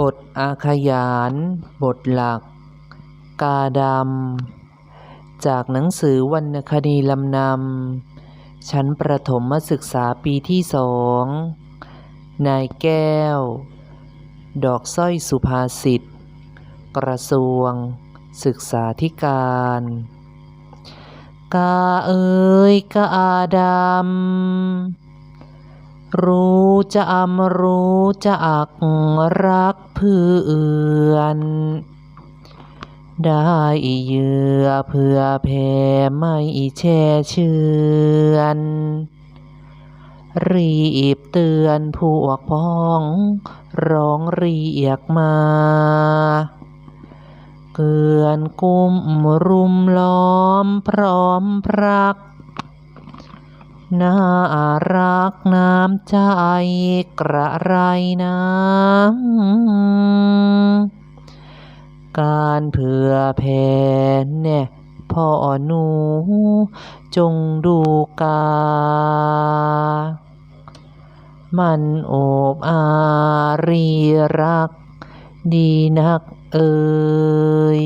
บทอาขยาน บทหลัก กาดำ จากหนังสือวรรณคดีลำนำ ชั้นประถมศึกษาปีที่สอง นายแก้ว ดอกสร้อยสุภาษิต กระทรวง ศึกษาธิการ กาเอ๋ยกาดำ รู้จะอำรู้จะอักรักเพื่อนได้เยื่อเพื่อแผ่ไม่แช่เชือนรีบเตือนพวกพ้อง ร้องเรียกมา เกือนกุมรุมล้อมพร้อมพรัก น่ารักน้ำใจกระไรน้ำ การเผื่อแผ่แน่พ่อหนู จงดูกา มันโอบอารีรัก ดีนักเอ่ย